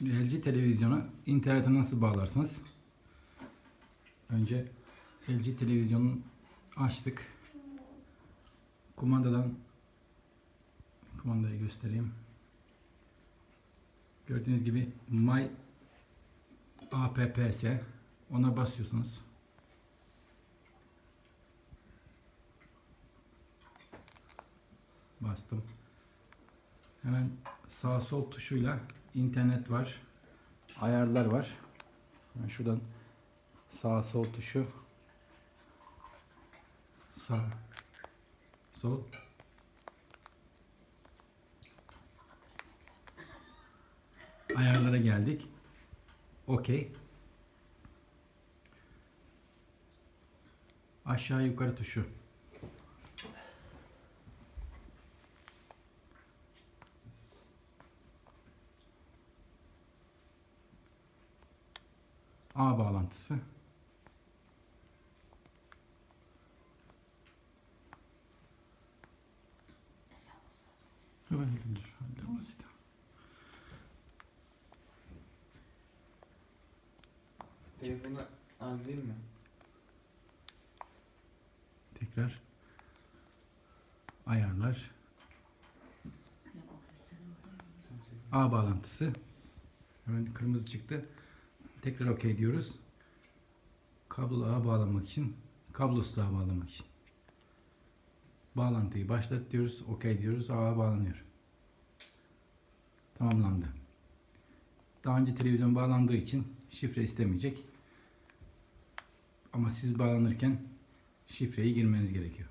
Şimdi LG televizyonu internete nasıl bağlarsınız? Önce LG televizyonunu açtık. Kumandadan kumandayı göstereyim. Gördüğünüz gibi My APPS ona basıyorsunuz. Bastım. Hemen sağ sol tuşuyla internet var. Ayarlar var. Hemen şuradan sağ sol tuşu sağ sol ayarlara geldik. Okey. Aşağı yukarı tuşu. A bağlantısı. Öyle basit. Telefonu alayım mı? Tekrar ayarlar. A bağlantısı. Hemen kırmızı çıktı. Tekrar OK diyoruz. Kablolu ağa bağlamak için, kablosuz ağa bağlamak için. Bağlantıyı başlat diyoruz. OK diyoruz. Ağa bağlanıyor. Tamamlandı. Daha önce televizyon bağlandığı için şifre istemeyecek. Ama siz bağlanırken şifreyi girmeniz gerekiyor.